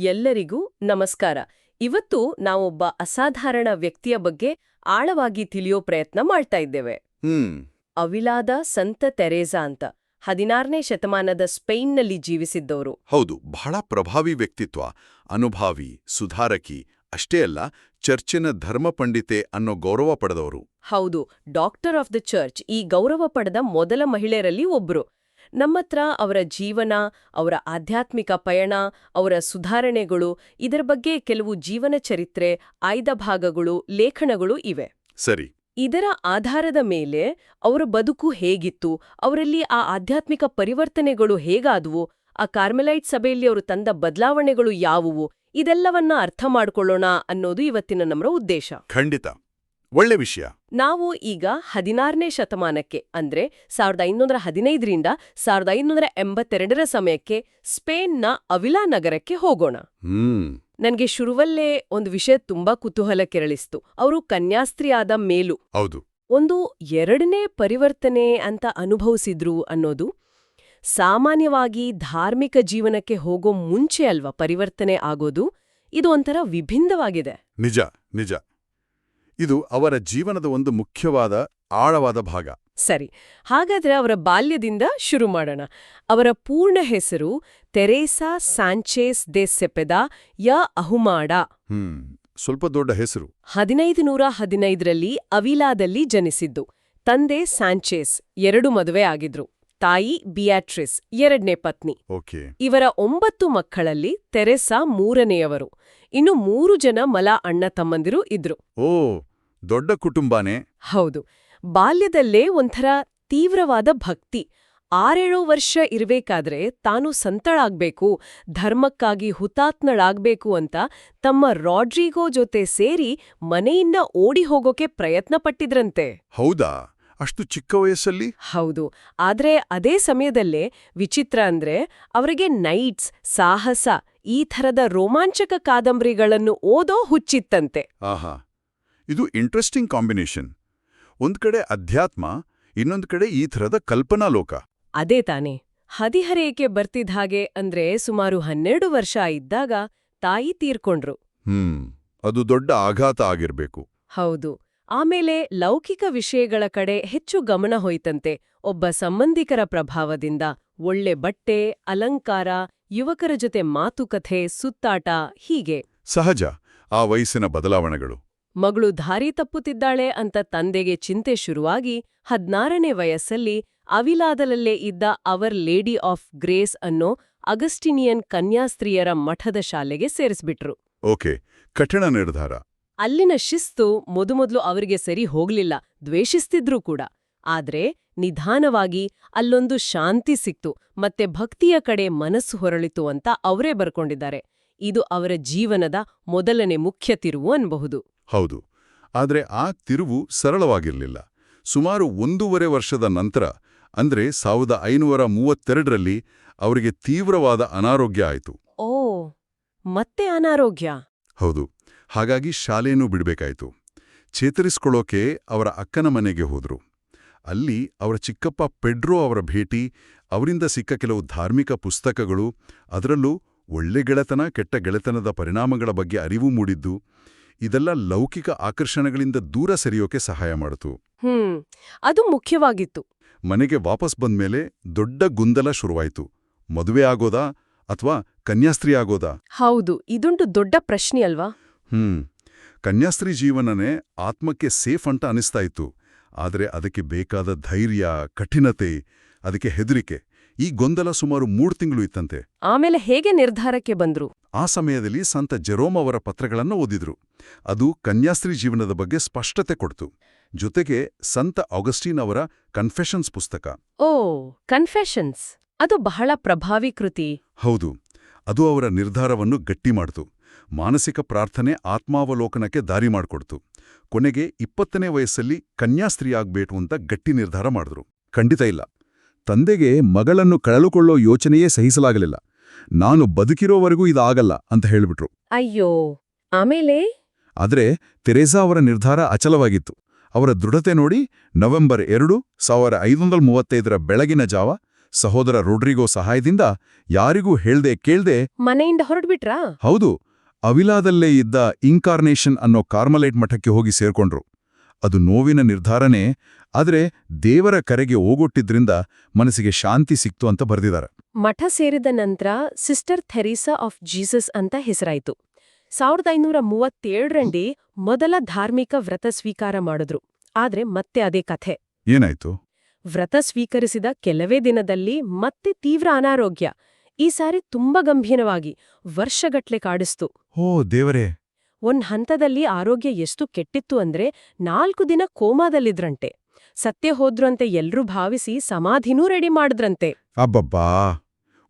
ಎಲ್ಲರಿಗೂ ನಮಸ್ಕಾರ. ಇವತ್ತು ನಾವೊಬ್ಬ ಅಸಾಧಾರಣ ವ್ಯಕ್ತಿಯ ಬಗ್ಗೆ ಆಳವಾಗಿ ತಿಳಿಯೋ ಪ್ರಯತ್ನ ಮಾಡ್ತಾ ಇದ್ದೇವೆ. ಹ್ಮ್. ಅವಿಲಾದ ಸಂತ ತೆರೇಸಾ ಅಂತ ಹದಿನಾರನೇ ಶತಮಾನದ ಸ್ಪೇನ್ನಲ್ಲಿ ಜೀವಿಸಿದ್ದವರು. ಹೌದು ಬಹಳ ಪ್ರಭಾವಿ ವ್ಯಕ್ತಿತ್ವ ಅನುಭಾವಿ ಸುಧಾರಕಿ ಅಷ್ಟೇ ಅಲ್ಲ ಚರ್ಚಿನ ಧರ್ಮ ಪಂಡಿತೆ ಅನ್ನೋ ಗೌರವ ಪಡೆದವರು. ಹೌದು ಡಾಕ್ಟರ್ ಆಫ್ ದ ಚರ್ಚ್ ಈ ಗೌರವ ಪಡೆದ ಮೊದಲ ಮಹಿಳೆಯರಲ್ಲಿ ಒಬ್ರು. ನಮ್ಮತ್ರ ಅವರ ಜೀವನ ಅವರ ಆಧ್ಯಾತ್ಮಿಕ ಪಯಣ ಅವರ ಸುಧಾರಣೆಗಳು ಇದರ ಬಗ್ಗೆ ಕೆಲವು ಜೀವನ ಚರಿತ್ರೆ ಆಯ್ದ ಭಾಗಗಳು ಲೇಖನಗಳು ಇವೆ. ಸರಿ. ಇದರ ಆಧಾರದ ಮೇಲೆ ಅವರ ಬದುಕು ಹೇಗಿತ್ತು ಅವರಲ್ಲಿ ಆ ಆಧ್ಯಾತ್ಮಿಕ ಪರಿವರ್ತನೆಗಳು ಹೇಗಾದವು ಆ ಕಾರ್ಮೆಲೈಟ್ ಸಭೆಯಲ್ಲಿ ಅವರು ತಂದ ಬದಲಾವಣೆಗಳು ಯಾವುವು ಇದೆಲ್ಲವನ್ನ ಅರ್ಥ ಮಾಡಿಕೊಳ್ಳೋಣ ಅನ್ನೋದು ಇವತ್ತಿನ ನಮ್ಮ ಉದ್ದೇಶ. ಖಂಡಿತ. ಒಳ್ಳೆ ವಿಷಯ. ನಾವು ಈಗ ಹದಿನಾರನೇ ಶತಮಾನಕ್ಕೆ ಅಂದ್ರೆ ಸಾವಿರದ ಐನೂರ ಹದಿನೈದರಿಂದ ಸಾವಿರದ ಐನೂರ ಎಂಬತ್ತೆರಡರ ಸಮಯಕ್ಕೆ ಸ್ಪೇನ್ನ ಅವಿಲಾ ನಗರಕ್ಕೆ ಹೋಗೋಣ. ನನಗೆ ಶುರುವಲ್ಲೇ ಒಂದು ವಿಷಯ ತುಂಬಾ ಕುತೂಹಲ ಕೆರಳಿಸ್ತು. ಅವರು ಕನ್ಯಾಸ್ತ್ರೀಯಾದ ಮೇಲು. ಹೌದು. ಒಂದು ಎರಡನೇ ಪರಿವರ್ತನೆ ಅಂತ ಅನುಭವಿಸಿದ್ರು ಅನ್ನೋದು ಸಾಮಾನ್ಯವಾಗಿ ಧಾರ್ಮಿಕ ಜೀವನಕ್ಕೆ ಹೋಗೋ ಮುಂಚೆ ಅಲ್ವಾ ಪರಿವರ್ತನೆ ಆಗೋದು? ಇದು ಒಂಥರ ವಿಭಿನ್ನವಾಗಿದೆ. ನಿಜ ನಿಜ. ಇದು ಅವರ ಜೀವನದ ಒಂದು ಮುಖ್ಯವಾದ ಆಳವಾದ ಭಾಗ. ಸರಿ ಹಾಗಾದ್ರೆ ಅವರ ಬಾಲ್ಯದಿಂದ ಶುರು ಮಾಡೋಣ. ಅವರ ಪೂರ್ಣ ಹೆಸರು ತೆರೇಸಾ ಸಾಂಚೇಸ್ ದೆ ಸೆಪೆದಾ ಯ ಅಹುಮಾಡ. ಹ್ಮ್ ಸ್ವಲ್ಪ ದೊಡ್ಡ ಹೆಸರು. ಹದಿನೈದು ನೂರ ಹದಿನೈದರಲ್ಲಿ ಅವಿಲಾದಲ್ಲಿ ಜನಿಸಿದ್ದು. ತಂದೆ ಸಾಂಚೇಸ್ ಎರಡು ಮದುವೆ ಆಗಿದ್ರು. ತಾಯಿ ಬಿಯಾಟ್ರಿಸ್ ಎರಡನೇ ಪತ್ನಿ. ಇವರ ಒಂಬತ್ತು ಮಕ್ಕಳಲ್ಲಿ ತೆರೆಸಾ ಮೂರನೆಯವರು. ಇನ್ನು ಮೂರು ಜನ ಮಲ ಅಣ್ಣ ತಮ್ಮಂದಿರು ಇದ್ರು. ಓ ದೊಡ್ಡ ಕುಟುಂಬನೇ? ಹೌದು. ಬಾಲ್ಯದಲ್ಲೇ ಒಂಥರ ತೀವ್ರವಾದ ಭಕ್ತಿ. ಆರೇಳೋ ವರ್ಷ ಇರಬೇಕಾದ್ರೆ ತಾನು ಸಂತಳಾಗ್ಬೇಕು ಧರ್ಮಕ್ಕಾಗಿ ಹುತಾತ್ಮಳಾಗ್ಬೇಕು ಅಂತ ತಮ್ಮ ರಾಡ್ರಿಗೋ ಜೊತೆ ಸೇರಿ ಮನೆಯಿಂದ ಓಡಿ ಹೋಗೋಕೆ ಪ್ರಯತ್ನ ಪಟ್ಟಿದ್ರಂತೆ ಹೌದಾ? ಅಷ್ಟು ಚಿಕ್ಕ ವಯಸ್ಸಲ್ಲಿ? ಹೌದು. ಆದ್ರೆ ಅದೇ ಸಮಯದಲ್ಲೇ ವಿಚಿತ್ರ ಅಂದ್ರೆ ಅವರಿಗೆ ನೈಟ್ಸ್ ಸಾಹಸ ಈ ಥರದ ರೋಮಾಂಚಕ ಕಾದಂಬರಿಗಳನ್ನು ಓದೋ ಹುಚ್ಚಿತ್ತಂತೆ. ಆಹಾ ಇದು ಇಂಟ್ರೆಸ್ಟಿಂಗ್ ಕಾಂಬಿನೇಷನ್. ಒಂದ್ ಕಡೆ ಅಧ್ಯಾತ್ಮ ಇನ್ನೊಂದು ಕಡೆ ಈ ಥರದ ಕಲ್ಪನಾ ಲೋಕ ಅದೇ ತಾನೆ ಹದಿಹರೆಯಕ್ಕೆ ಬರ್ತಿದ್ದ ಹಾಗೆ ಅಂದ್ರೆ ಸುಮಾರು ಹನ್ನೆರಡು ವರ್ಷ ಇದ್ದಾಗ ತಾಯಿ ತೀರ್ಕೊಂಡ್ರು. ಹ್ಮ್ ಅದು ದೊಡ್ಡ ಆಘಾತ ಆಗಿರ್ಬೇಕು. ಹೌದು ಆಮೇಲೆ ಲೌಕಿಕ ವಿಷಯಗಳ ಕಡೆ ಹೆಚ್ಚು ಗಮನ ಹೋಯ್ತಂತೆ ಒಬ್ಬ ಸಂಬಂಧಿಕರ ಪ್ರಭಾವದಿಂದ. ಒಳ್ಳೆ ಬಟ್ಟೆ ಅಲಂಕಾರ ಯುವಕರ ಜೊತೆ ಮಾತುಕತೆ ಸುತ್ತಾಟ ಹೀಗೆ. ಸಹಜ ಆ ವಯಸ್ಸಿನ ಬದಲಾವಣೆಗಳು. ಮಗಳು ದಾರಿ ತಪ್ಪುತ್ತಿದ್ದಾಳೆ ಅಂತ ತಂದೆಗೆ ಚಿಂತೆ ಶುರುವಾಗಿ ಹದ್ನಾರನೇ ವಯಸ್ಸಲ್ಲಿ ಅವಿಲಾದಲಲ್ಲೇ ಇದ್ದ ಅವರ್ ಲೇಡಿ ಆಫ್ ಗ್ರೇಸ್ ಅನ್ನೋ ಅಗಸ್ಟಿನಿಯನ್ ಕನ್ಯಾಸ್ತ್ರೀಯರ ಮಠದ ಶಾಲೆಗೆ ಸೇರಿಸ್ಬಿಟ್ರು. ಓಕೆ ಕಠಿಣ ನಿರ್ಧಾರ. ಅಲ್ಲಿನ ಶಿಸ್ತು ಮೊದಮೊದ್ಲು ಅವರಿಗೆ ಸರಿ ಹೋಗ್ಲಿಲ್ಲ ದ್ವೇಷಿಸ್ತಿದ್ರೂ ಕೂಡ. ಆದ್ರೆ ನಿಧಾನವಾಗಿ ಅಲ್ಲೊಂದು ಶಾಂತಿ ಸಿಕ್ತು ಮತ್ತೆ ಭಕ್ತಿಯ ಕಡೆ ಮನಸ್ಸು ಹೊರಳಿತು ಅಂತ ಅವರೇ ಬರ್ಕೊಂಡಿದ್ದಾರೆ. ಇದು ಅವರ ಜೀವನದ ಮೊದಲನೇ ಮುಖ್ಯ ತಿರುವು ಅನ್ಬಹುದು. ಹೌದು ಆದರೆ ಆ ತಿರುವು ಸರಳವಾಗಿರಲಿಲ್ಲ. ಸುಮಾರು ಒಂದೂವರೆ ವರ್ಷದ ನಂತರ ಅಂದ್ರೆ ಸಾವಿರದ ಐನೂರ ಮೂವತ್ತೆರಡರಲ್ಲಿ ಅವರಿಗೆ ತೀವ್ರವಾದ ಅನಾರೋಗ್ಯ ಆಯಿತು. ಓ ಮತ್ತೆ ಅನಾರೋಗ್ಯ? ಹೌದು ಹಾಗಾಗಿ ಶಾಲೆಯನ್ನು ಬಿಡಬೇಕಾಯಿತು. ಚೇತರಿಸ್ಕೊಳ್ಳೋಕೆ ಅವರ ಅಕ್ಕನ ಮನೆಗೆ ಹೋದ್ರು. ಅಲ್ಲಿ ಅವರ ಚಿಕ್ಕಪ್ಪ ಪೆಡ್ರೋ ಅವರ ಭೇಟಿ ಅವರಿಂದ ಸಿಕ್ಕ ಕೆಲವು ಧಾರ್ಮಿಕ ಪುಸ್ತಕಗಳು ಅದರಲ್ಲೂ ಒಳ್ಳೆ ಗೆಳೆತನ ಕೆಟ್ಟ ಗೆಳೆತನದ ಪರಿಣಾಮಗಳ ಬಗ್ಗೆ ಅರಿವು ಮೂಡಿದ್ದು ಇದೆಲ್ಲ ಲೌಕಿಕ ಆಕರ್ಷಣೆಗಳಿಂದ ದೂರ ಸರಿಯೋಕೆ ಸಹಾಯ ಮಾಡಿತು ಹ್ಮ್ ಅದು ಮುಖ್ಯವಾಗಿತ್ತು. ಮನೆಗೆ ವಾಪಸ್ ಬಂದ್ಮೇಲೆ ದೊಡ್ಡ ಗೊಂದಲ ಶುರುವಾಯಿತು. ಮದುವೆ ಆಗೋದಾ ಅಥವಾ ಕನ್ಯಾಸ್ತ್ರೀ ಆಗೋದಾ? ಹೌದು ಇದೊಂದು ದೊಡ್ಡ ಪ್ರಶ್ನೆ ಅಲ್ವಾ? ಹ್ಮ್ ಕನ್ಯಾಸ್ತ್ರೀ ಜೀವನನೇ ಆತ್ಮಕ್ಕೆ ಸೇಫ್ ಅಂತ ಅನಿಸ್ತಾ ಇತ್ತು. ಆದರೆ ಅದಕ್ಕೆ ಬೇಕಾದ ಧೈರ್ಯ ಕಠಿಣತೆ ಅದಕ್ಕೆ ಹೆದರಿಕೆ ಈ ಗೊಂದಲ ಸುಮಾರು ಮೂರು ತಿಂಗಳು ಇತ್ತಂತೆ. ಆಮೇಲೆ ಹೇಗೆ ನಿರ್ಧಾರಕ್ಕೆ ಬಂದ್ರು? ಆ ಸಮಯದಲ್ಲಿ ಸಂತ ಜೆರೋಮ್ ಅವರ ಪತ್ರಗಳನ್ನು ಓದಿದ್ರು. ಅದು ಕನ್ಯಾಸ್ತ್ರೀ ಜೀವನದ ಬಗ್ಗೆ ಸ್ಪಷ್ಟತೆ ಕೊಡ್ತು. ಜೊತೆಗೆ ಸಂತ ಆಗಸ್ಟೀನ್ ಅವರ ಕನ್ಫೆಷನ್ಸ್ ಪುಸ್ತಕ. ಓ ಕನ್ಫೆಷನ್ಸ್. ಅದು ಬಹಳ ಪ್ರಭಾವಿ ಕೃತಿ. ಹೌದು. ಅದು ಅವರ ನಿರ್ಧಾರವನ್ನು ಗಟ್ಟಿ ಮಾಡ್ತು. ಮಾನಸಿಕ ಪ್ರಾರ್ಥನೆ ಆತ್ಮಾವಲೋಕನಕ್ಕೆ ದಾರಿ ಮಾಡಿಕೊಡ್ತು. ಕೊನೆಗೆ ಇಪ್ಪತ್ತನೇ ವಯಸ್ಸಲ್ಲಿ ಕನ್ಯಾಸ್ತ್ರೀಯಾಗಬೇಕು ಅಂತ ಗಟ್ಟಿ ನಿರ್ಧಾರ ಮಾಡಿದ್ರು. ಖಂಡಿತ ಇಲ್ಲ. ತಂದೆಗೆ ಮಗಳನ್ನು ಕಳೆದುಕೊಳ್ಳೋ ಯೋಚನೆಯೇ ಸಹಿಸಲಾಗಲಿಲ್ಲ. ನಾನು ಬದುಕಿರೋವರೆಗೂ ಇದಾಗಲ್ಲ ಅಂತ ಹೇಳಿಬಿಟ್ರು. ಅಯ್ಯೋ ಆಮೇಲೆ? ಆದರೆ ತೆರೇಸಾ ಅವರ ನಿರ್ಧಾರ ಅಚಲವಾಗಿತ್ತು. ಅವರ ದೃಢತೆ ನೋಡಿ ನವೆಂಬರ್ ಎರಡು ಸಾವಿರ ಐದೊಂದರ ಮೂವತ್ತೈದರ ಬೆಳಗಿನ ಜಾವ ಸಹೋದರ ರೋಡ್ರಿಗೋ ಸಹಾಯದಿಂದ ಯಾರಿಗೂ ಹೇಳ್ದೆ ಕೇಳ್ದೆ ಮನೆಯಿಂದ ಹೊರಡ್ಬಿಟ್ರಾ? ಹೌದು. ಅವಿಲಾದಲ್ಲೇ ಇದ್ದ ಇನ್ಕಾರ್ನೇಷನ್ ಅನ್ನೋ ಕಾರ್ಮಲೈಟ್ ಮಠಕ್ಕೆ ಹೋಗಿ ಸೇರ್ಕೊಂಡ್ರು. ಅದು ನೋವಿನ ನಿರ್ಧಾರನೇ ಆದ್ರೆ ದೇವರ ಕರೆಗೆ ಓಗೊಟ್ಟಿದ್ರಿಂದ ಮನಸ್ಸಿಗೆ ಶಾಂತಿ ಸಿಕ್ತು ಅಂತ ಬರೆದಿದ್ದಾರೆ. ಮಠ ಸೇರಿದ ನಂತರ ಸಿಸ್ಟರ್ ಥೆರೀಸಾ ಆಫ್ ಜೀಸಸ್ ಅಂತ ಹೆಸರಾಯಿತು. ಸಾವಿರದ ಐನೂರ ಮೂವತ್ತೇಳರಂಡಿ ಮೊದಲ ಧಾರ್ಮಿಕ ವ್ರತ ಸ್ವೀಕಾರ ಮಾಡಿದ್ರು. ಆದ್ರೆ ಮತ್ತೆ ಅದೇ ಕಥೆ. ಏನಾಯ್ತು? ವ್ರತ ಸ್ವೀಕರಿಸಿದ ಕೆಲವೇ ದಿನದಲ್ಲಿ ಮತ್ತೆ ತೀವ್ರ ಅನಾರೋಗ್ಯ. ಈ ಸಾರಿ ತುಂಬಾ ಗಂಭೀರವಾಗಿ ವರ್ಷಗಟ್ಲೆ ಕಾಡಿಸ್ತು. ಓ ದೇವರೇ. ಒಂದ್ ಹಂತದಲ್ಲಿ ಆರೋಗ್ಯ ಎಷ್ಟು ಕೆಟ್ಟಿತ್ತು ಅಂದ್ರೆ ನಾಲ್ಕು ದಿನ ಕೋಮಾದಲ್ಲಿದ್ರಂತೆ. ಸತ್ಯ ಹೋದ್ರು ಅಂತ ಎಲ್ರೂ ಭಾವಿಸಿ ಸಮಾಧಿನೂ ರೆಡಿ ಮಾಡಿದ್ರಂತೆ. ಅಬ್ಬಬ್ಬಾ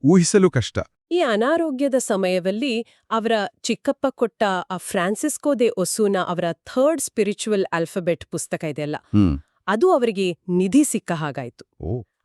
ಊಹಿಸಲು ಕಷ್ಟ. ಈ ಅನಾರೋಗ್ಯದ ಸಮಯದಲ್ಲಿ ಅವರ ಚಿಕ್ಕಪ್ಪ ಕೊಟ್ಟ ಆ ಫ್ರಾನ್ಸಿಸ್ಕೋ ದೆ ಒಸೂನ ಅವರ ಥರ್ಡ್ ಸ್ಪಿರಿಚುವಲ್ ಆಲ್ಫಬೆಟ್ ಪುಸ್ತಕ ಇದೆಯಲ್ಲ ಅದು ಅವರಿಗೆ ನಿಧಿ ಸಿಕ್ಕ ಹಾಗಾಯ್ತು.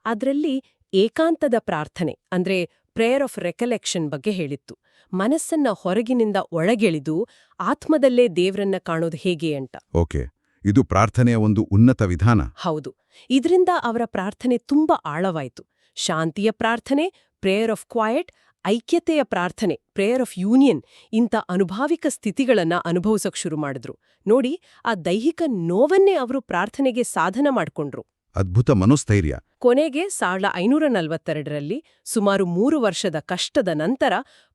ಅದ್ರಲ್ಲಿ ಏಕಾಂತದ ಪ್ರಾರ್ಥನೆ ಅಂದ್ರೆ ಪ್ರೇಯರ್ ಆಫ್ ರೆಕಲೆಕ್ಷನ್ ಬಗ್ಗೆ ಹೇಳಿತ್ತು. ಮನಸ್ಸನ್ನ ಹೊರಗಿನಿಂದ ಒಳಗೆಳಿದು ಆತ್ಮದಲ್ಲೇ ದೇವ್ರನ್ನ ಕಾಣೋದು ಹೇಗೆ ಅಂತ. ಓಕೆ ಇದು ಪ್ರಾರ್ಥನೆಯ ಒಂದು ಉನ್ನತ ವಿಧಾನ? ಹೌದು. ಇದರಿಂದ ಅವರ ಪ್ರಾರ್ಥನೆ ತುಂಬಾ ಆಳವಾಯಿತು. ಶಾಂತಿಯ ಪ್ರಾರ್ಥನೆ ಪ್ರೇಯರ್ ಆಫ್ ಕ್ವಾಯಟ್ ಐಕ್ಯತೆಯ ಪ್ರಾರ್ಥನೆ ಪ್ರೇಯರ್ ಆಫ್ ಯೂನಿಯನ್ ಇಂಥ ಅನುಭಾವಿಕ ಸ್ಥಿತಿಗಳನ್ನ ಅನುಭವಿಸೋಕೆ ಶುರು ಮಾಡಿದ್ರು. ನೋಡಿ ಆ ದೈಹಿಕ ನೋವನ್ನೇ ಅವರು ಪ್ರಾರ್ಥನೆಗೆ ಸಾಧನ ಮಾಡ್ಕೊಂಡ್ರು. ಅದ್ಭುತ ಮನೋಸ್ಥೈರ್ಯ. ಕೊನೆಗೆ ಸಾವಿರದ ಐನೂರ ನಲವತ್ತೆರಡರಲ್ಲಿ ಸುಮಾರು ಮೂರು ವರ್ಷದ ಕಷ್ಟದ ನಂತರ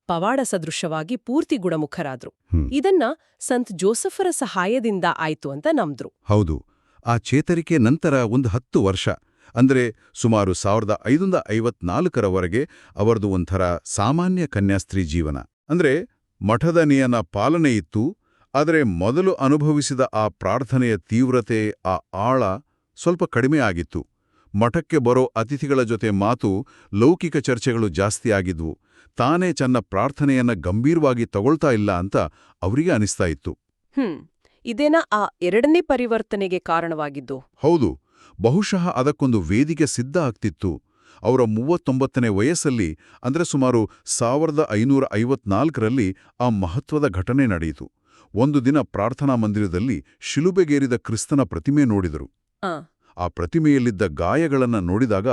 ಪವಾಡ ಸದೃಶವಾಗಿ ಪೂರ್ತಿ ಗುಣಮುಖರಾದ್ರು. ಇದನ್ನ ಸಂತ್ ಜೋಸಫರ ಸಹಾಯದಿಂದ ಆಯ್ತು ಅಂತ ನಂಬ್ರು ಹೌದು. ಆ ಚೇತರಿಕೆ ನಂತರ ಒಂದು ಹತ್ತು ವರ್ಷ ಅಂದ್ರೆ ಸುಮಾರು ಸಾವಿರದ ಐದುನೂರ ಐವತ್ನಾಲ್ಕರವರೆಗೆ ಅವರದು ಒಂಥರ ಸಾಮಾನ್ಯ ಕನ್ಯಾಸ್ತ್ರೀ ಜೀವನ. ಅಂದ್ರೆ ಮಠದ ನಿಯನ ಪಾಲನೆ ಇತ್ತು ಆದರೆ ಮೊದಲು ಅನುಭವಿಸಿದ ಆ ಪ್ರಾರ್ಥನೆಯ ತೀವ್ರತೆ ಆ ಆಳ ಸ್ವಲ್ಪ ಕಡಿಮೆ ಆಗಿತ್ತು. ಮಠಕ್ಕೆ ಬರೋ ಅತಿಥಿಗಳ ಜೊತೆ ಮಾತು ಲೌಕಿಕ ಚರ್ಚೆಗಳು ಜಾಸ್ತಿ ಆಗಿದ್ವು. ತಾನೇ ತನ್ನ ಪ್ರಾರ್ಥನೆಯನ್ನ ಗಂಭೀರವಾಗಿ ತಗೊಳ್ತಾ ಇಲ್ಲ ಅಂತ ಅವರಿಗೆ ಅನಿಸ್ತಾ ಇತ್ತು. ಹ್ಮ್ ಇದೇನ ಆ ಎರಡನೇ ಪರಿವರ್ತನೆಗೆ ಕಾರಣವಾಗಿದ್ದು? ಹೌದು ಬಹುಶಃ ಅದಕ್ಕೊಂದು ವೇದಿಕೆ ಸಿದ್ಧ ಆಗ್ತಿತ್ತು. ಅವರ ಮೂವತ್ತೊಂಬತ್ತನೇ ವಯಸ್ಸಲ್ಲಿ ಅಂದರೆ ಸುಮಾರು ಸಾವಿರದ ಐನೂರ ಐವತ್ನಾಲ್ಕರಲ್ಲಿ ಆ ಮಹತ್ವದ ಘಟನೆ ನಡೆಯಿತು. ಒಂದು ದಿನ ಪ್ರಾರ್ಥನಾ ಮಂದಿರದಲ್ಲಿ ಶಿಲುಬೆಗೇರಿದ ಕ್ರಿಸ್ತನ ಪ್ರತಿಮೆ ನೋಡಿದರು. ಆ ಪ್ರತಿಮೆಯಲ್ಲಿದ್ದ ಗಾಯಗಳನ್ನ ನೋಡಿದಾಗ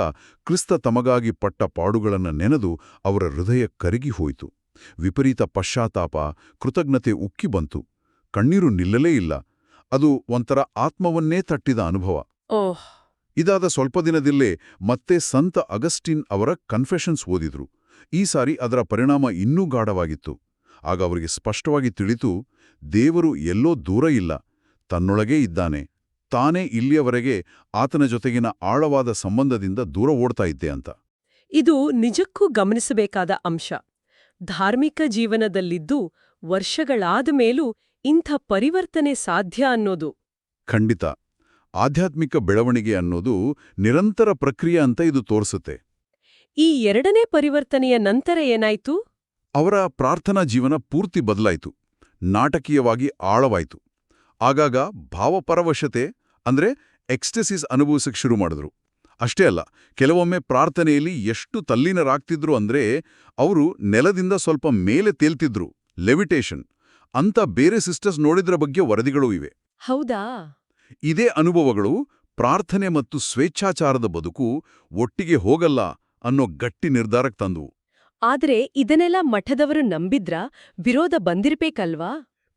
ಕ್ರಿಸ್ತ ತಮಗಾಗಿ ಪಟ್ಟ ಪಾಡುಗಳನ್ನ ನೆನೆದು ಅವರ ಹೃದಯ ಕರಗಿ ಹೋಯಿತು. ವಿಪರೀತ ಪಶ್ಚಾತ್ತಾಪ ಕೃತಜ್ಞತೆ ಉಕ್ಕಿ ಬಂತು. ಕಣ್ಣೀರು ನಿಲ್ಲಲೇ ಇಲ್ಲ. ಅದು ಒಂಥರ ಆತ್ಮವನ್ನೇ ತಟ್ಟಿದ ಅನುಭವ. ಓಹ್. ಇದಾದ ಸ್ವಲ್ಪ ದಿನದಲ್ಲೇ ಮತ್ತೆ ಸಂತ ಅಗಸ್ಟಿನ್ ಅವರ ಕನ್ಫೆಷನ್ಸ್ ಓದಿದ್ರು. ಈ ಸಾರಿ ಅದರ ಪರಿಣಾಮ ಇನ್ನೂ ಗಾಢವಾಗಿತ್ತು. ಆಗ ಅವರಿಗೆ ಸ್ಪಷ್ಟವಾಗಿ ತಿಳಿತು ದೇವರು ಎಲ್ಲೋ ದೂರ ಇಲ್ಲ ತನ್ನೊಳಗೇ ಇದ್ದಾನೆ. ತಾನೇ ಇಲ್ಲಿಯವರೆಗೆ ಆತನ ಜೊತೆಗಿನ ಆಳವಾದ ಸಂಬಂಧದಿಂದ ದೂರ ಓಡ್ತಾ ಇದ್ದೆ ಅಂತ. ಇದು ನಿಜಕ್ಕೂ ಗಮನಿಸಬೇಕಾದ ಅಂಶ. ಧಾರ್ಮಿಕ ಜೀವನದಲ್ಲಿದ್ದು ವರ್ಷಗಳಾದ ಮೇಲೂ ಇಂಥ ಪರಿವರ್ತನೆ ಸಾಧ್ಯ ಅನ್ನೋದು. ಖಂಡಿತ. ಆಧ್ಯಾತ್ಮಿಕ ಬೆಳವಣಿಗೆ ಅನ್ನೋದು ನಿರಂತರ ಪ್ರಕ್ರಿಯೆ ಅಂತ ಇದು ತೋರಿಸುತ್ತೆ. ಈ ಎರಡನೇ ಪರಿವರ್ತನೆಯ ನಂತರ ಏನಾಯ್ತು? ಅವರ ಪ್ರಾರ್ಥನಾ ಜೀವನ ಪೂರ್ತಿ ಬದಲಾಯಿತು. ನಾಟಕೀಯವಾಗಿ ಆಳವಾಯಿತು. ಆಗಾಗ ಭಾವಪರವಶತೆ ಅಂದ್ರೆ ಎಕ್ಸ್ಟೆಸಿಸ್ ಅನುಭವಿಸಕ್ಕೆ ಶುರು ಮಾಡಿದ್ರು. ಅಷ್ಟೇ ಅಲ್ಲ ಕೆಲವೊಮ್ಮೆ ಪ್ರಾರ್ಥನೆಯಲ್ಲಿ ಎಷ್ಟು ತಲ್ಲೀನರಾಗ್ತಿದ್ರು ಅಂದ್ರೆ ಅವರು ನೆಲದಿಂದ ಸ್ವಲ್ಪ ಮೇಲೆ ತೇಲ್ತಿದ್ರು ಲೆವಿಟೇಷನ್. ಅಂತ ಬೇರೆ ಸಿಸ್ಟರ್ಸ್ ನೋಡಿದ್ರ ಬಗ್ಗೆ ವರದಿಗಳೂ ಇವೆ. ಹೌದಾ? ಇದೇ ಅನುಭವಗಳು ಪ್ರಾರ್ಥನೆ ಮತ್ತು ಸ್ವೇಚ್ಛಾಚಾರದ ಬದುಕು ಒಟ್ಟಿಗೆ ಹೋಗಲ್ಲ ಅನ್ನೋ ಗಟ್ಟಿ ನಿರ್ಧಾರಕ್ಕೆ ತಂದವು. ಆದ್ರೆ ಇದನ್ನೆಲ್ಲ ಮಠದವರು ನಂಬಿದ್ರ ವಿರೋಧ ಬಂದಿರ್ಬೇಕಲ್ವಾ?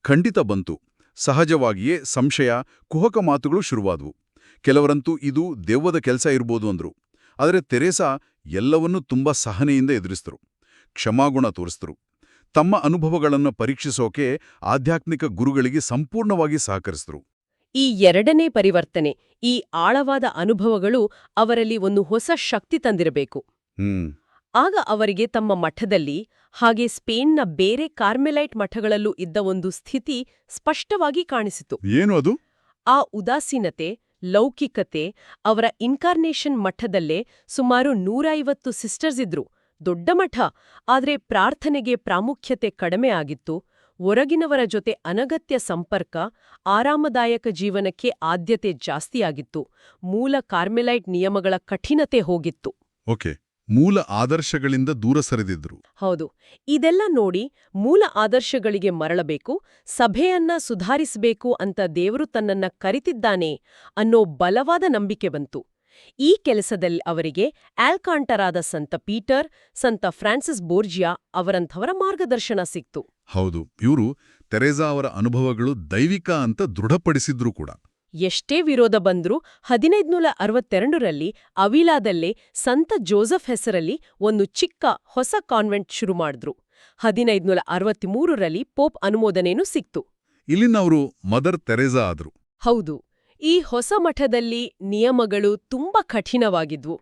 ಖಂಡಿತ ಬಂತು. ಸಹಜವಾಗಿಯೇ ಸಂಶಯ ಕುಹಕ ಮಾತುಗಳು ಶುರುವಾದವು. ಕೆಲವರಂತೂ ಇದು ದೆವ್ವದ ಕೆಲಸ ಇರ್ಬೋದು ಅಂದ್ರು. ಆದರೆ ತೆರೇಸಾ ಎಲ್ಲವನ್ನೂ ತುಂಬಾ ಸಹನೆಯಿಂದ ಎದುರಿಸಿದರು. ಕ್ಷಮಾಗುಣ ತೋರಿಸಿದರು. ತಮ್ಮ ಅನುಭವಗಳನ್ನು ಪರೀಕ್ಷಿಸೋಕೆ ಆಧ್ಯಾತ್ಮಿಕ ಗುರುಗಳಿಗೆ ಸಂಪೂರ್ಣವಾಗಿ ಸಹಕರಿಸಿದರು. ಈ ಎರಡನೇ ಪರಿವರ್ತನೆ ಈ ಆಳವಾದ ಅನುಭವಗಳು ಅವರಲ್ಲಿ ಒಂದು ಹೊಸ ಶಕ್ತಿ ತಂದಿರಬೇಕು. ಹ್ಮ್. ಆಗ ಅವರಿಗೆ ತಮ್ಮ ಮಠದಲ್ಲಿ ಹಾಗೆ ಸ್ಪೇನ್ನ ಬೇರೆ ಕಾರ್ಮೆಲೈಟ್ ಮಠಗಳಲ್ಲೂ ಇದ್ದ ಒಂದು ಸ್ಥಿತಿ ಸ್ಪಷ್ಟವಾಗಿ ಕಾಣಿಸಿತು. ಏನು ಅದು? ಆ ಉದಾಸೀನತೆ ಲೌಕಿಕತೆ ಅವರ ಇನ್ಕಾರ್ನೇಷನ್ ಮಠದಲ್ಲೇ ಸುಮಾರು ನೂರೈವತ್ತು ಸಿಸ್ಟರ್ಸ್ ಇದ್ರು. ದೊಡ್ಡ ಮಠ ಆದರೆ ಪ್ರಾರ್ಥನೆಗೆ ಪ್ರಾಮುಖ್ಯತೆ ಕಡಿಮೆ ಆಗಿತ್ತು. ಹೊರಗಿನವರ ಜೊತೆ ಅನಗತ್ಯ ಸಂಪರ್ಕ ಆರಾಮದಾಯಕ ಜೀವನಕ್ಕೆ ಆದ್ಯತೆ ಜಾಸ್ತಿಯಾಗಿತ್ತು. ಮೂಲ ಕಾರ್ಮೆಲೈಟ್ ನಿಯಮಗಳ ಕಠಿಣತೆ ಹೋಗಿತ್ತು. ಓಕೆ. ಮೂಲ ಆದರ್ಶಗಳಿಂದ ದೂರ ಸರಿದಿದ್ರು ಹೌದು ಇದೆಲ್ಲ ನೋಡಿ ಮೂಲ ಆದರ್ಶಗಳಿಗೆ ಮರಳಬೇಕು ಸಭೆಯನ್ನ ಸುಧಾರಿಸಬೇಕು ಅಂತ ದೇವರು ತನ್ನನ್ನ ಕರಿತಿದ್ದಾನೆ ಅನ್ನೋ ಬಲವಾದ ನಂಬಿಕೆ ಬಂತು. ಈ ಕೆಲಸದಲ್ಲಿ ಅವರಿಗೆ ಆಲ್ಕಾಂಟರಾದ ಸಂತ ಪೀಟರ್ ಸಂತ ಫ್ರಾನ್ಸಿಸ್ ಬೋರ್ಜಿಯಾ ಅವರಂಥವರ ಮಾರ್ಗದರ್ಶನ ಸಿಕ್ತು. ಹೌದು ಇವರು ತೆರೆಸಾ ಅವರ ಅನುಭವಗಳು ದೈವಿಕ ಅಂತ ದೃಢಪಡಿಸಿದ್ರು ಕೂಡ. ಎಷ್ಟೇ ವಿರೋಧ ಬಂದ್ರೂ ಹದಿನೈದುನೂರ ಅರವತ್ತೆರಡರಲ್ಲಿ ಅವಿಲಾದಲ್ಲೇ ಸಂತ ಜೋಸೆಫ್ ಹೆಸರಲ್ಲಿ ಒಂದು ಚಿಕ್ಕ ಹೊಸ ಕಾನ್ವೆಂಟ್ ಶುರು ಮಾಡಿದ್ರು. ಹದಿನೈದುನೂರ ಅರವತ್ತ್ಮೂರರಲ್ಲಿ ಪೋಪ್ ಅನುಮೋದನೆನೂ ಸಿಕ್ತು. ಇಲ್ಲಿನವರು ಮದರ್ ತೆರೆಸಾ ಆದ್ರು. ಹೌದು ಈ ಹೊಸ ಮಠದಲ್ಲಿ ನಿಯಮಗಳು ತುಂಬಾ ಕಠಿಣವಾಗಿದ್ವು.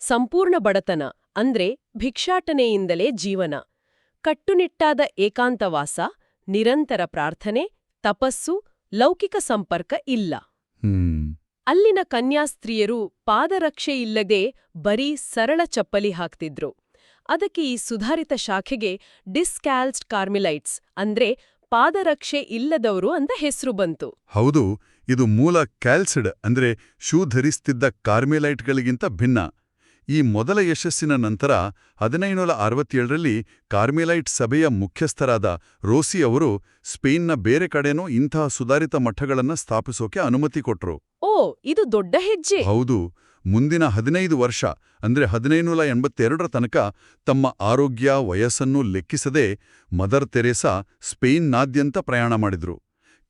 ಸಂಪೂರ್ಣ ಬಡತನ ಅಂದ್ರೆ ಭಿಕ್ಷಾಟನೆಯಿಂದಲೇ ಜೀವನ. ಕಟ್ಟುನಿಟ್ಟಾದ ಏಕಾಂತವಾಸ ನಿರಂತರ ಪ್ರಾರ್ಥನೆ ತಪಸ್ಸು ಲೌಕಿಕ ಸಂಪರ್ಕ ಇಲ್ಲ. ಅಲ್ಲಿನ ಕನ್ಯಾಸ್ತ್ರೀಯರು ಪಾದರಕ್ಷೆ ಇಲ್ಲದೆ ಬರೀ ಸರಳ ಚಪ್ಪಲಿ ಹಾಕ್ತಿದ್ರು. ಅದಕ್ಕೆ ಈ ಸುಧಾರಿತ ಶಾಖೆಗೆ ಡಿಸ್ಕ್ಯಾಲ್ಸ್ಡ್ ಕಾರ್ಮಿಲೈಟ್ಸ್, ಅಂದ್ರೆ ಪಾದರಕ್ಷೆ ಇಲ್ಲದವರು ಅಂತ ಹೆಸರು ಬಂತು. ಹೌದು, ಇದು ಮೂಲ ಕ್ಯಾಲ್ಸಡ್, ಅಂದ್ರೆ ಶೂ ಧರಿಸ್ತಿದ್ದ ಕಾರ್ಮಿಲೈಟ್ಗಳಿಗಿಂತ ಭಿನ್ನ. ಈ ಮೊದಲ ಯಶಸ್ಸಿನ ನಂತರ ಹದಿನೈನೂರ ಅರವತ್ತೇಳರಲ್ಲಿ ಕಾರ್ಮೆಲೈಟ್ ಸಭೆಯ ಮುಖ್ಯಸ್ಥರಾದ ರೋಸಿ ಅವರು ಸ್ಪೇನ್ನ ಬೇರೆ ಕಡೆನೂ ಇಂತಹ ಸುಧಾರಿತ ಮಠಗಳನ್ನು ಸ್ಥಾಪಿಸೋಕೆ ಅನುಮತಿ ಕೊಟ್ರು. ಓ ಇದು ದೊಡ್ಡ ಹೆಜ್ಜೆ. ಹೌದು ಮುಂದಿನ ಹದಿನೈದು ವರ್ಷ ಅಂದ್ರೆ ಹದಿನೈನೂರ ಎಂಬತ್ತೆರಡರ ತನಕ ತಮ್ಮ ಆರೋಗ್ಯ ವಯಸ್ಸನ್ನು ಲೆಕ್ಕಿಸದೆ ಮದರ್ ತೆರೇಸಾ ಸ್ಪೇನ್ನಾದ್ಯಂತ ಪ್ರಯಾಣ ಮಾಡಿದ್ರು.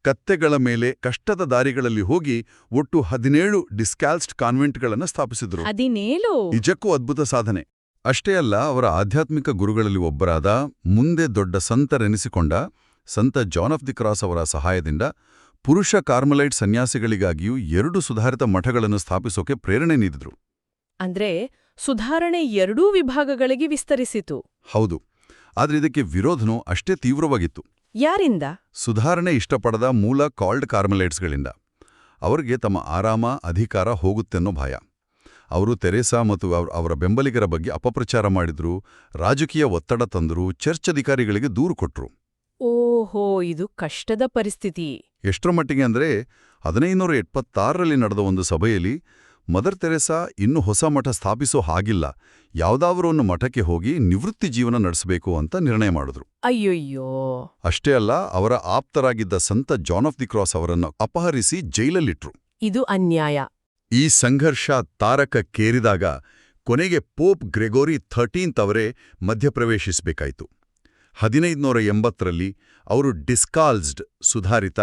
ಕತ್ತೆಗಳ ಮೇಲೆ ಕಷ್ಟದ ದಾರಿಗಳಲ್ಲಿ ಹೋಗಿ ಒಟ್ಟು ಹದಿನೇಳು ಡಿಸ್ಕ್ಯಾಲ್ಸ್ಡ್ ಕಾನ್ವೆಂಟ್ಗಳನ್ನು ಸ್ಥಾಪಿಸಿದರು. ಹದಿನೇಳು? ನಿಜಕ್ಕೂ ಅದ್ಭುತ ಸಾಧನೆ. ಅಷ್ಟೇ ಅಲ್ಲ ಅವರ ಆಧ್ಯಾತ್ಮಿಕ ಗುರುಗಳಲ್ಲಿ ಒಬ್ಬರಾದ ಮುಂದೆ ದೊಡ್ಡ ಸಂತರೆನಿಸಿಕೊಂಡ ಸಂತ ಜಾನ್ ಆಫ್ ದಿ ಕ್ರಾಸ್ ಅವರ ಸಹಾಯದಿಂದ ಪುರುಷ ಕಾರ್ಮಲೈಟ್ ಸನ್ಯಾಸಿಗಳಿಗಾಗಿಯೂ ಎರಡು ಸುಧಾರಿತ ಮಠಗಳನ್ನು ಸ್ಥಾಪಿಸೋಕೆ ಪ್ರೇರಣೆ ನೀಡಿದರು. ಅಂದ್ರೆ ಸುಧಾರಣೆ ಎರಡೂ ವಿಭಾಗಗಳಿಗೆ ವಿಸ್ತರಿಸಿತು. ಹೌದು. ಆದರೆ ಇದಕ್ಕೆ ವಿರೋಧನೂ ಅಷ್ಟೇ ತೀವ್ರವಾಗಿತ್ತು. ಯಾರಿಂದ? ಸುಧಾರಣೆ ಇಷ್ಟಪಡದ ಮೂಲ ಕಾಲ್ಡ್ ಕಾರ್ಮಲೇಟ್ಸ್ಗಳಿಂದ. ಅವರಿಗೆ ತಮ್ಮ ಆರಾಮ ಅಧಿಕಾರ ಹೋಗುತ್ತೆನ್ನೋ ಭಯ. ಅವರು ತೆರೆಸಾ ಮತ್ತು ಅವ್ರ- ಬೆಂಬಲಿಗರ ಬಗ್ಗೆ ಅಪಪ್ರಚಾರ ಮಾಡಿದ್ರು ರಾಜಕೀಯ ಒತ್ತಡ ತಂದರು ಚರ್ಚ್ ಅಧಿಕಾರಿಗಳಿಗೆ ದೂರು ಕೊಟ್ರು. ಓಹೋ ಇದು ಕಷ್ಟದ ಪರಿಸ್ಥಿತಿ. ಎಷ್ಟರ ಮಟ್ಟಿಗೆ ಅಂದ್ರೆ ಹದಿನೈದುನೂರ ಎಪ್ಪತ್ತಾರರಲ್ಲಿ ನಡೆದ ಒಂದು ಸಭೆಯಲ್ಲಿ ಮದರ್ ತೆರೆಸಾ ಇನ್ನು ಹೊಸ ಮಠ ಸ್ಥಾಪಿಸೋ ಹಾಗಿಲ್ಲ. ಯಾವ್ದಾದ್ರೂ ಒಂದು ಮಠಕ್ಕೆ ಹೋಗಿ ನಿವೃತ್ತಿ ಜೀವನ ನಡೆಸಬೇಕು ಅಂತ ನಿರ್ಣಯ ಮಾಡಿದ್ರು. ಅಯ್ಯಯ್ಯೋ. ಅಷ್ಟೇ ಅಲ್ಲ ಅವರ ಆಪ್ತರಾಗಿದ್ದ ಸಂತ ಜಾನ್ ಆಫ್ ದಿ ಕ್ರಾಸ್ ಅವರನ್ನು ಅಪಹರಿಸಿ ಜೈಲಲ್ಲಿಟ್ರು. ಇದು ಅನ್ಯಾಯ. ಈ ಸಂಘರ್ಷ ತಾರಕಕ್ಕೇರಿದಾಗ ಕೊನೆಗೆ ಪೋಪ್ ಗ್ರೆಗೋರಿ ಥರ್ಟೀನ್ತ್ ಅವರೇ ಮಧ್ಯಪ್ರವೇಶಿಸಬೇಕಾಯಿತು. ಹದಿನೈದುನೂರ ಎಂಬತ್ತರಲ್ಲಿ ಅವರು ಡಿಸ್ಕಾಲ್ಸ್ಡ್ ಸುಧಾರಿತ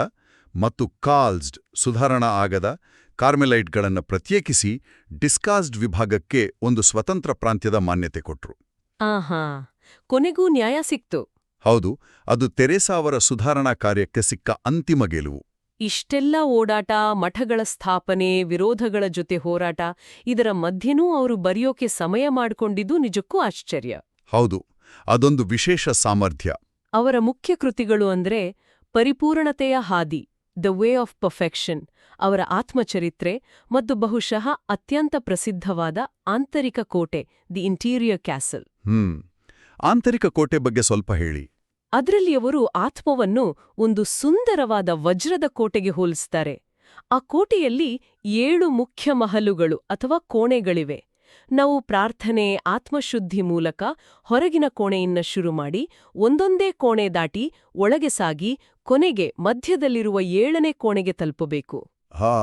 ಮತ್ತು ಕಾಲ್ಸ್ಡ್ ಸುಧಾರಣಾ ಆಗದ ಕಾರ್ಮೆಲೈಟ್ಗಳನ್ನು ಪ್ರತ್ಯೇಕಿಸಿ ಡಿಸ್ಕಾಸ್ಡ್ ವಿಭಾಗಕ್ಕೆ ಒಂದು ಸ್ವತಂತ್ರ ಪ್ರಾಂತ್ಯದ ಮಾನ್ಯತೆ ಕೊಟ್ರು. ಆಹಾ ಕೊನೆಗೂ ನ್ಯಾಯ ಸಿಕ್ತು. ಹೌದು ಅದು ತೆರೇಸಾ ಅವರ ಸುಧಾರಣಾ ಕಾರ್ಯಕ್ಕೆ ಸಿಕ್ಕ ಅಂತಿಮ ಗೆಲುವು. ಇಷ್ಟೆಲ್ಲ ಓಡಾಟ ಮಠಗಳ ಸ್ಥಾಪನೆ ವಿರೋಧಗಳ ಜೊತೆ ಹೋರಾಟ ಇದರ ಮಧ್ಯೆನೂ ಅವರು ಬರೆಯೋಕೆ ಸಮಯ ಮಾಡಿಕೊಂಡಿದ್ದು ನಿಜಕ್ಕೂ ಆಶ್ಚರ್ಯ. ಹೌದು ಅದೊಂದು ವಿಶೇಷ ಸಾಮರ್ಥ್ಯ. ಅವರ ಮುಖ್ಯ ಕೃತಿಗಳು ಅಂದ್ರೆ ಪರಿಪೂರ್ಣತೆಯ ಹಾದಿ. ದ ವೇ ಆಫ್ ಪರ್ಫೆಕ್ಷನ್ ಅವರ ಆತ್ಮಚರಿತ್ರೆ ಮತ್ತು ಬಹುಶಃ ಅತ್ಯಂತ ಪ್ರಸಿದ್ಧವಾದ ಆಂತರಿಕ ಕೋಟೆ ದಿ ಇಂಟೀರಿಯರ್ ಕ್ಯಾಸಲ್. ಹ್ಮ್ ಆಂತರಿಕ ಕೋಟೆ ಬಗ್ಗೆ ಸ್ವಲ್ಪ ಹೇಳಿ. ಅದರಲ್ಲಿ ಅವರು ಆತ್ಮವನ್ನು ಒಂದು ಸುಂದರವಾದ ವಜ್ರದ ಕೋಟೆಗೆ ಹೋಲಿಸ್ತಾರೆ. ಆ ಕೋಟೆಯಲ್ಲಿ ಏಳು ಮುಖ್ಯ ಮಹಲುಗಳು ಅಥವಾ ಕೋಣೆಗಳಿವೆ. ನಾವು ಪ್ರಾರ್ಥನೆ ಆತ್ಮಶುದ್ಧಿ ಮೂಲಕ ಹೊರಗಿನ ಕೋಣೆಯನ್ನ ಶುರು ಮಾಡಿ ಒಂದೊಂದೇ ಕೋಣೆ ದಾಟಿ ಒಳಗೆ ಸಾಗಿ ಕೊನೆಗೆ ಮಧ್ಯದಲ್ಲಿರುವ ಏಳನೇ ಕೋಣೆಗೆ ತಲುಪಬೇಕು. ಹಾ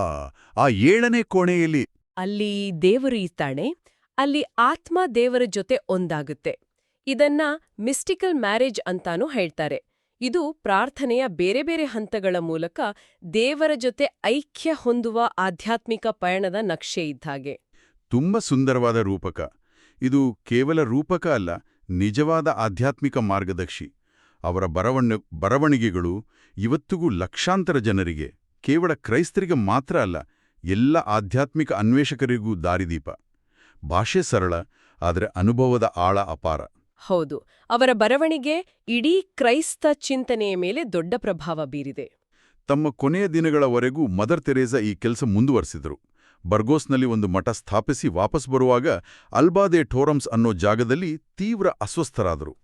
ಆ ಏಳನೇ ಕೋಣೆಯಲ್ಲಿ ಅಲ್ಲಿ ದೇವರು ಇದ್ದಾಳೆ ಅಲ್ಲಿ ಆತ್ಮ ದೇವರ ಜೊತೆ ಒಂದಾಗುತ್ತೆ. ಇದನ್ನ ಮಿಸ್ಟಿಕಲ್ ಮ್ಯಾರೇಜ್ ಅಂತಾನೂ ಹೇಳ್ತಾರೆ. ಇದು ಪ್ರಾರ್ಥನೆಯ ಬೇರೆ ಬೇರೆ ಹಂತಗಳ ಮೂಲಕ ದೇವರ ಜೊತೆ ಐಕ್ಯ ಹೊಂದುವ ಆಧ್ಯಾತ್ಮಿಕ ಪಯಣದ ನಕ್ಷೆ ಇದ್ದಾಗೆ ತುಂಬ ಸುಂದರವಾದ ರೂಪಕ. ಇದು ಕೇವಲ ರೂಪಕ ಅಲ್ಲ ನಿಜವಾದ ಆಧ್ಯಾತ್ಮಿಕ ಮಾರ್ಗದರ್ಶಿ. ಅವರ ಬರವಣ್ಣ ಬರವಣಿಗೆಗಳು ಇವತ್ತಿಗೂ ಲಕ್ಷಾಂತರ ಜನರಿಗೆ ಕೇವಲ ಕ್ರೈಸ್ತರಿಗೆ ಮಾತ್ರ ಅಲ್ಲ ಎಲ್ಲ ಆಧ್ಯಾತ್ಮಿಕ ಅನ್ವೇಷಕರಿಗೂ ದಾರಿದೀಪ. ಭಾಷೆ ಸರಳ ಆದರೆ ಅನುಭವದ ಆಳ ಅಪಾರ. ಹೌದು ಅವರ ಬರವಣಿಗೆ ಇಡೀ ಕ್ರೈಸ್ತ ಚಿಂತನೆಯ ಮೇಲೆ ದೊಡ್ಡ ಪ್ರಭಾವ ಬೀರಿದೆ. ತಮ್ಮ ಕೊನೆಯ ದಿನಗಳವರೆಗೂ ಮದರ್ ತೆರೇಸಾ ಈ ಕೆಲಸ ಮುಂದುವರೆಸಿದರು. ಬರ್ಗೋಸ್ನಲ್ಲಿ ಒಂದು ಮಠ ಸ್ಥಾಪಿಸಿ ವಾಪಸ್ ಬರುವಾಗ ಅಲ್ಬಾದೆ ಟೋರಮ್ಸ್ ಅನ್ನೋ ಜಾಗದಲ್ಲಿ ತೀವ್ರ ಅಸ್ವಸ್ಥರಾದರು.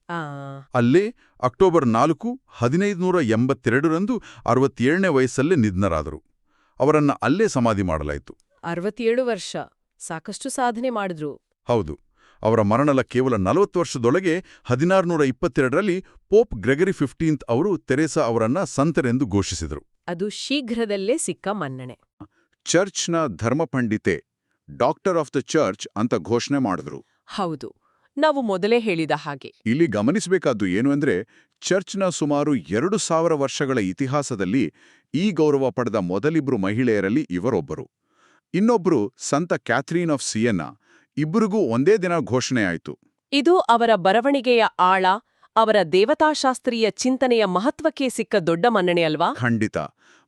ಅಲ್ಲೇ ಅಕ್ಟೋಬರ್ ನಾಲ್ಕು ಹದಿನೈದುನೂರ ಎಂಬತ್ತೆರಡರಂದು ಅರವತ್ತೇಳನೇ ವಯಸ್ಸಲ್ಲೇ ನಿಧನರಾದರು. ಅವರನ್ನ ಅಲ್ಲೇ ಸಮಾಧಿ ಮಾಡಲಾಯಿತು. ಅರವತ್ತೇಳು ವರ್ಷ. ಸಾಕಷ್ಟು ಸಾಧನೆ ಮಾಡಿದ್ರು. ಹೌದು. ಅವರ ಮರಣಲ ಕೇವಲ ನಲವತ್ತು ವರ್ಷದೊಳಗೆ ಹದಿನಾರುನೂರ ಇಪ್ಪತ್ತೆರಡರಲ್ಲಿ ಪೋಪ್ ಗ್ರೆಗರಿ ಫಿಫ್ಟೀನ್ತ್ ಅವರು ತೆರೆಸಾ ಅವರನ್ನ ಸಂತರೆಂದು ಘೋಷಿಸಿದರು. ಅದು ಶೀಘ್ರದಲ್ಲೇ ಸಿಕ್ಕ ಮನ್ನಣೆ. ಚರ್ಚ್ನ ಧರ್ಮಪಂಡಿತೆ ಡಾಕ್ಟರ್ ಆಫ್ ದ ಚರ್ಚ್ ಅಂತ ಘೋಷಣೆ ಮಾಡಿದ್ರು. ಹೌದು ನಾವು ಮೊದಲೇ ಹೇಳಿದ ಹಾಗೆ. ಇಲ್ಲಿ ಗಮನಿಸಬೇಕಾದ್ದು ಏನು ಅಂದ್ರೆ ಚರ್ಚ್ನ ಸುಮಾರು ಎರಡು ಸಾವಿರ ವರ್ಷಗಳ ಇತಿಹಾಸದಲ್ಲಿ ಈ ಗೌರವ ಪಡೆದ ಮೊದಲಿಬ್ರು ಮಹಿಳೆಯರಲ್ಲಿ ಇವರೊಬ್ಬರು. ಇನ್ನೊಬ್ರು ಸಂತ ಕ್ಯಾಥರೀನ್ ಆಫ್ ಸಿಯನ್ನ ಇಬ್ಬರಿಗೂ ಒಂದೇ ದಿನ ಘೋಷಣೆಯಾಯಿತು ಇದು ಅವರ ಬರವಣಿಗೆಯ ಆಳ ಅವರ ದೇವತಾಶಾಸ್ತ್ರೀಯ ಚಿಂತನೆಯ ಮಹತ್ವಕ್ಕೆ ಸಿಕ್ಕ ದೊಡ್ಡ ಮನ್ನಣೆ ಅಲ್ವಾ? ಖಂಡಿತ.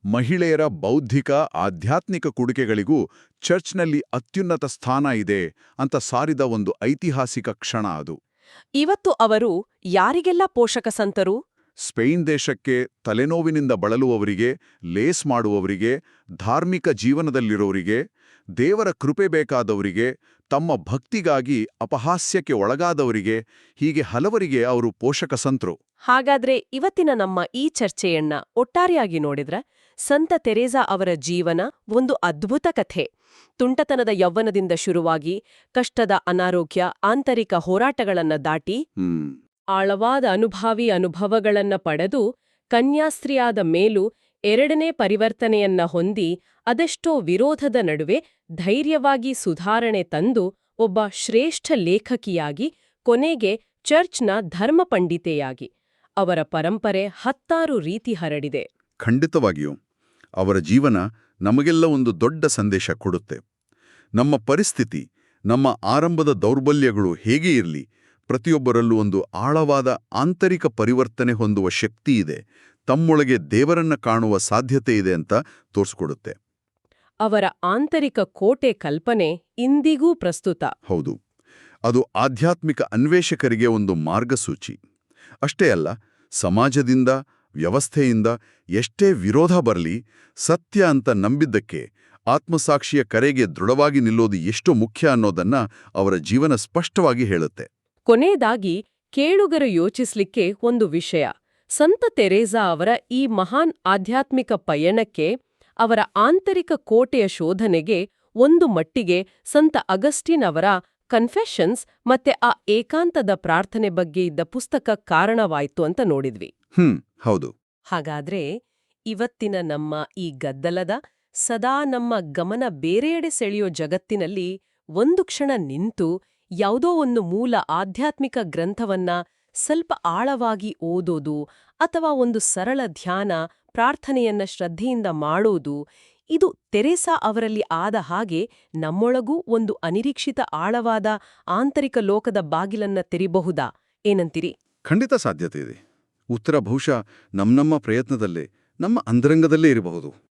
ಮಹಿಳೆಯರ ಬೌದ್ಧಿಕ ಆಧ್ಯಾತ್ಮಿಕ ಕೊಡುಗೆಗಳಿಗೂ ಚರ್ಚ್ನಲ್ಲಿ ಅತ್ಯುನ್ನತ ಸ್ಥಾನ ಇದೆ ಅಂತ ಸಾರಿದ ಒಂದು ಐತಿಹಾಸಿಕ ಕ್ಷಣ ಅದು. ಇವತ್ತು ಅವರು ಯಾರಿಗೆಲ್ಲ ಪೋಷಕ ಸಂತರು? ಸ್ಪೇನ್ ದೇಶಕ್ಕೆ ತಲೆನೋವಿನಿಂದ ಬಳಲುವವರಿಗೆ ಲೇಸ್ ಮಾಡುವವರಿಗೆ ಧಾರ್ಮಿಕ ಜೀವನದಲ್ಲಿರೋರಿಗೆ ದೇವರ ಕೃಪೆ ಬೇಕಾದವರಿಗೆ ತಮ್ಮ ಭಕ್ತಿಗಾಗಿ ಅಪಹಾಸ್ಯಕ್ಕೆ ಒಳಗಾದವರಿಗೆ ಹೀಗೆ ಹಲವರಿಗೆ ಅವರು ಪೋಷಕ ಸಂತರು. ಹಾಗಾದ್ರೆ ಇವತ್ತಿನ ನಮ್ಮ ಈ ಚರ್ಚೆಯನ್ನ ಒಟ್ಟಾರೆಯಾಗಿ ನೋಡಿದ್ರ? ಸಂತ ತೆರೇಸಾ ಅವರ ಜೀವನ ಒಂದು ಅದ್ಭುತ ಕಥೆ. ತುಂಟತನದ ಯೌವನದಿಂದ ಶುರುವಾಗಿ ಕಷ್ಟದ ಅನಾರೋಗ್ಯ ಆಂತರಿಕ ಹೋರಾಟಗಳನ್ನ ದಾಟಿ ಆಳವಾದ ಅನುಭಾವಿ ಅನುಭವಗಳನ್ನ ಪಡೆದು ಕನ್ಯಾಸ್ತ್ರೀಯಾದ ಮೇಲೂ ಎರಡನೇ ಪರಿವರ್ತನೆಯನ್ನ ಹೊಂದಿ ಅದೆಷ್ಟೋ ವಿರೋಧದ ನಡುವೆ ಧೈರ್ಯವಾಗಿ ಸುಧಾರಣೆ ತಂದು ಒಬ್ಬ ಶ್ರೇಷ್ಠ ಲೇಖಕಿಯಾಗಿ ಕೊನೆಗೆ ಚರ್ಚ್ನ ಧರ್ಮಪಂಡಿತೆಯಾಗಿ. ಅವರ ಪರಂಪರೆ ಹತ್ತಾರು ರೀತಿ ಹರಡಿದೆ. ಖಂಡಿತವಾಗಿಯೂ ಅವರ ಜೀವನ ನಮಗೆಲ್ಲ ಒಂದು ದೊಡ್ಡ ಸಂದೇಶ ಕೊಡುತ್ತೆ. ನಮ್ಮ ಪರಿಸ್ಥಿತಿ ನಮ್ಮ ಆರಂಭದ ದೌರ್ಬಲ್ಯಗಳು ಹೇಗೆ ಇರಲಿ ಪ್ರತಿಯೊಬ್ಬರಲ್ಲೂ ಒಂದು ಆಳವಾದ ಆಂತರಿಕ ಪರಿವರ್ತನೆ ಹೊಂದುವ ಶಕ್ತಿ ಇದೆ ತಮ್ಮೊಳಗೆ ದೇವರನ್ನ ಕಾಣುವ ಸಾಧ್ಯತೆ ಇದೆ ಅಂತ ತೋರಿಸ್ಕೊಡುತ್ತೆ. ಅವರ ಆಂತರಿಕ ಕೋಟೆ ಕಲ್ಪನೆ ಇಂದಿಗೂ ಪ್ರಸ್ತುತ. ಹೌದು ಅದು ಆಧ್ಯಾತ್ಮಿಕ ಅನ್ವೇಷಕರಿಗೆ ಒಂದು ಮಾರ್ಗಸೂಚಿ. ಅಷ್ಟೇ ಅಲ್ಲ ಸಮಾಜದಿಂದ ವ್ಯವಸ್ಥೆಯಿಂದ ಎಷ್ಟೇ ವಿರೋಧ ಬರಲಿ, ಸತ್ಯ ಅಂತ ನಂಬಿದ್ದಕ್ಕೆ ಆತ್ಮಸಾಕ್ಷಿಯ ಕರೆಗೆ ದೃಢವಾಗಿ ನಿಲ್ಲೋದು ಎಷ್ಟು ಮುಖ್ಯ ಅನ್ನೋದನ್ನ ಅವರ ಜೀವನ ಸ್ಪಷ್ಟವಾಗಿ ಹೇಳುತ್ತೆ. ಕೊನೆಯದಾಗಿ ಕೇಳುಗರು ಯೋಚಿಸ್ಲಿಕ್ಕೆ ಒಂದು ವಿಷಯ. ಸಂತ ತೆರೇಸಾ ಅವರ ಈ ಮಹಾನ್ ಆಧ್ಯಾತ್ಮಿಕ ಪಯಣಕ್ಕೆ ಅವರ ಆಂತರಿಕ ಕೋಟೆಯ ಶೋಧನೆಗೆ ಒಂದು ಮಟ್ಟಿಗೆ ಸಂತ ಅಗಸ್ಟಿನ್ ಅವರ ಕನ್ಫೆಷನ್ಸ್ ಮತ್ತೆ ಆ ಏಕಾಂತದ ಪ್ರಾರ್ಥನೆ ಬಗ್ಗೆ ಇದ್ದ ಪುಸ್ತಕ ಕಾರಣವಾಯ್ತು ಅಂತ ನೋಡಿದ್ವಿ. ಹ್ಮ್ ಹೌದು. ಹಾಗಾದ್ರೆ ಇವತ್ತಿನ ನಮ್ಮ ಈ ಗದ್ದಲದ ಸದಾ ನಮ್ಮ ಗಮನ ಬೇರೆಡೆ ಸೆಳೆಯೋ ಜಗತ್ತಿನಲ್ಲಿ ಒಂದು ಕ್ಷಣ ನಿಂತು ಯಾವುದೋ ಒಂದು ಮೂಲ ಆಧ್ಯಾತ್ಮಿಕ ಗ್ರಂಥವನ್ನ ಸ್ವಲ್ಪ ಆಳವಾಗಿ ಓದೋದು ಅಥವಾ ಒಂದು ಸರಳ ಧ್ಯಾನ ಪ್ರಾರ್ಥನೆಯನ್ನ ಶ್ರದ್ಧೆಯಿಂದ ಮಾಡೋದು ಇದು ತೆರೆಸಾ ಅವರಲ್ಲಿ ಆದ ಹಾಗೆ ನಮ್ಮೊಳಗೂ ಒಂದು ಅನಿರೀಕ್ಷಿತ ಆಳವಾದ ಆಂತರಿಕ ಲೋಕದ ಬಾಗಿಲನ್ನ ತೆರಿಬಹುದಾ? ಏನಂತೀರಿ? ಖಂಡಿತ ಸಾಧ್ಯತೆ ಇದೆ. ಉತ್ತರ ಬಹುಶಃ ನಮ್ಮ ನಮ್ಮ ಪ್ರಯತ್ನದಲ್ಲೇ, ನಮ್ಮ ಅಂತರಂಗದಲ್ಲೇ ಇರಬಹುದು.